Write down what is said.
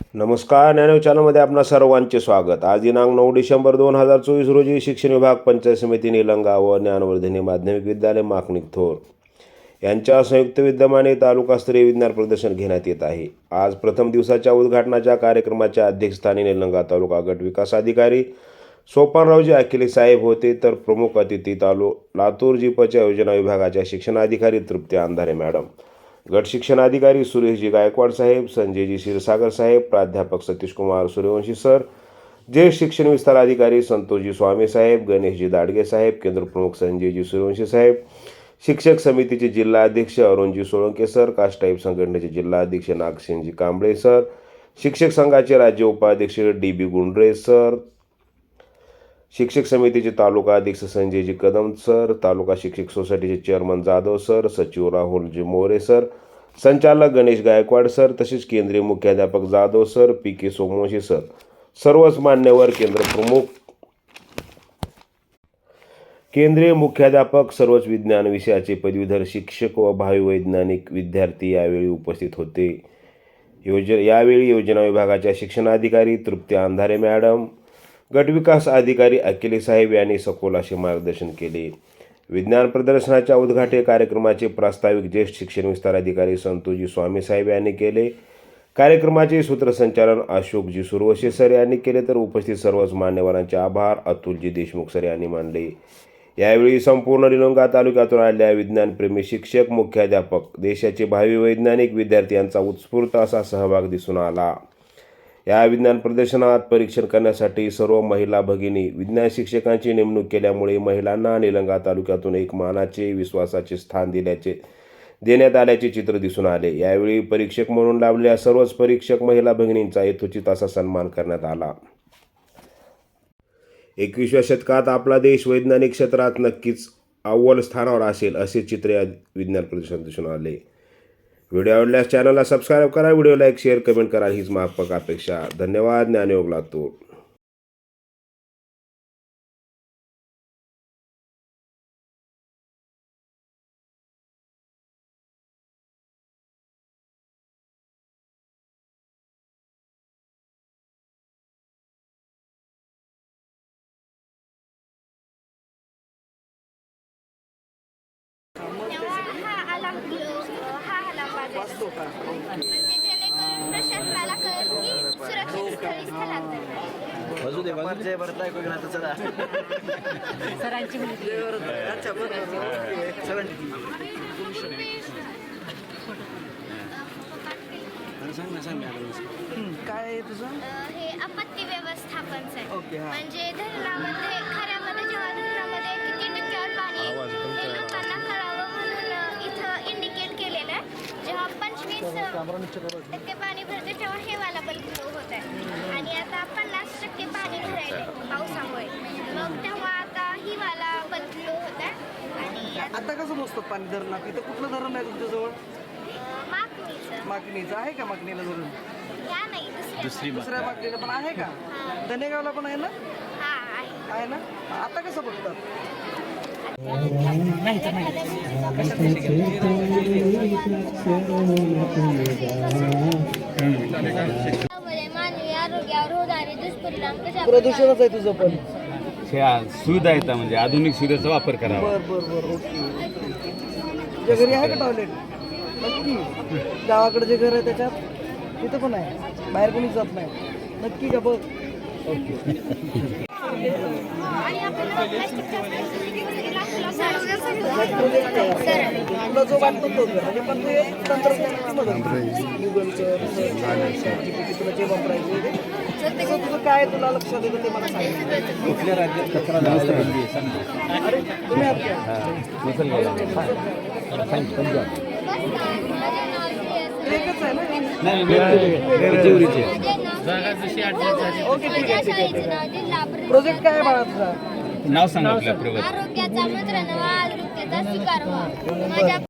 नमस्कार ज्ञानव चॅनलमध्ये आपणा सर्वांचे स्वागत. आज दिनांक नऊ डिसेंबर दोन हजार चोवीस रोजी शिक्षण विभाग पंचायत समिती निलंगा व ज्ञानवर्धिनी माध्यमिक विद्यालय माकणिक थोर यांच्या संयुक्त विद्यमाने तालुकास्तरीय विज्ञान प्रदर्शन घेण्यात येत आहे. आज प्रथम दिवसाच्या उद्घाटनाच्या कार्यक्रमाच्या अध्यक्षस्थानी निलंगा तालुका गट विकास अधिकारी सोपानरावजी अखिले साहेब होते. तर प्रमुख अतिथी तालु लातूर जिपच्या योजना विभागाच्या शिक्षणाधिकारी तृप्ती अंधारे मॅडम. गट शिक्षणाधिकारी सुरेशजी गायकवाड साहेब संजयजी क्षीरसागर साहेब प्राध्यापक सतीशकुमार सूर्यवंशी सर ज्येष्ठ शिक्षण विस्तार अधिकारी संतोषजी स्वामी साहेब गणेशजी दाडगे साहेब केंद्रप्रमुख संजयजी सूर्यवंशी साहेब शिक्षक समितीचे जिल्हा अध्यक्ष अरुणजी सोळंके सर कास्टाईब संघटनेचे जिल्हा अध्यक्ष नागसिंगजी कांबळे सर शिक्षक संघाचे राज्य उपाध्यक्ष डी बी गुंडरे सर शिक्षक समितीचे तालुका अध्यक्ष संजयजी कदम सर तालुका शिक्षक सोसायटीचे चेअरमन जाधव सर सचिव राहुलजी मोरे सर संचालक गणेश गायकवाड सर तसेच केंद्रीय मुख्याध्यापक Jadhav sir P K Somvanshi sir. सर्वच मान्यवर केंद्र प्रमुख. केंद्रीय मुख्याध्यापक सर्वच विज्ञान विषयाचे पदवीधर शिक्षक व भावी वैज्ञानिक विद्यार्थी यावेळी उपस्थित होते. योज यावेळी योजना विभागाच्या शिक्षणाधिकारी तृप्ती अंधारे मॅडम गटविकास अधिकारी अखिले साहेब यांनी सखोल असे मार्गदर्शन केले. विज्ञान प्रदर्शनाच्या उद्घाटन कार्यक्रमाचे प्रास्ताविक ज्येष्ठ शिक्षण विस्तार अधिकारी संतोजी स्वामी साहेब यांनी केले. कार्यक्रमाचे सूत्रसंचालन अशोकजी सुरवशे सर यांनी केले तर उपस्थित सर्वच मान्यवरांचे आभार अतुलजी देशमुख सर यांनी मानले. यावेळी संपूर्ण निलंगा तालुक्यातून आलेल्या विज्ञानप्रेमी शिक्षक मुख्याध्यापक देशाचे भावी वैज्ञानिक विद्यार्थी यांचा उत्स्फूर्त असा सहभाग दिसून आला. या विज्ञान प्रदर्शनात परीक्षण करण्यासाठी सर्व महिला भगिनी विज्ञान शिक्षकांची नेमणूक केल्यामुळे महिलांना निलंगा तालुक्यातून एक मानाचे विश्वासाचे स्थान दिल्याचे देण्यात आल्याचे चित्र दिसून आले. यावेळी परीक्षक म्हणून लाभलेल्या सर्वच परीक्षक महिला भगिनींचा यथोचित असा सन्मान करण्यात आला. एकविसव्या शतकात आपला देश वैज्ञानिक क्षेत्रात नक्कीच अव्वल स्थानावर असेल असे चित्र या विज्ञान प्रदर्शनात दिसून आले. व्हिडिओ आवडल्यास चॅनलला सबस्क्राईब करा व्हिडिओ लाईक शेअर कमेंट करा. हीच माफक अपेक्षा धन्यवाद ज्ञानयोग लातूर म्हणजे जेणेकरून प्रशासनाला कळेल की सुरक्षित स्थळी स्थलांतर. बाजू दे बाजू जय भरत ऐकू गेला तर चला. सरांची मुलगी. अच्छा बरं सरांची सांग ना सांग ना काय आहे तुझं? अं, हे आपत्ती व्यवस्थापनचं आहे ओके, हा. म्हणजे धरणामध्ये टक्के पाणी भरते तेव्हा हे वाला बल्ब ग्लो होत आहे. आणि आता पन्नास टक्के पाणी भरायला पावसामुळे. मग तेव्हा आता ही वाला बल्ब ग्लो होत आहे. आणि आता, कसं मोजतात पाणी धरणात इथं कुठलं धरण आहे तुमच्याजवळ? मागणीचं. मागणीचं आहे का मागणीला धरण या नाही दुसऱ्या दुसऱ्या मागणीला पण आहे का? धनेगावला पण आहे ना? हा आहे. आहे ना? आता कसं बघतात? मानवी आरोग्यावर होणारे दुष्परिणाम कशा प्रदूषणच आहे तुझं पण. ह्या सुविधा आहेत म्हणजे आधुनिक सुविधेचा वापर करावा. बर बर बर ओके. तुझ्या घरी आहे का टॉयलेट नक्की. गावाकडे जे घर आहे त्याच्यात? तिथं पण आहे. बाहेर कोणीच जात नाही. नक्की का बघ? तुला जो वाटतो तो कर म्हणजे पण ते तंत्रज्ञानाची मदत गुगलचं तुला जे वापरायचं तुझं काय तुला लक्षात येतं ते मला सांग कुठल्या राज्यात कचरा जास्त बंदी आहे सांग ना. अरे तुम्ही आहात ओके ठीक आहे ठीक आहे ठीक आहे. प्रोजेक्ट काय आहे बाळा तुझा नाव सांगा. आपल्या प्रगत. आरोग्याचा मंत्र नवा आरोग्याचा स्वीकार व्हा माझ्या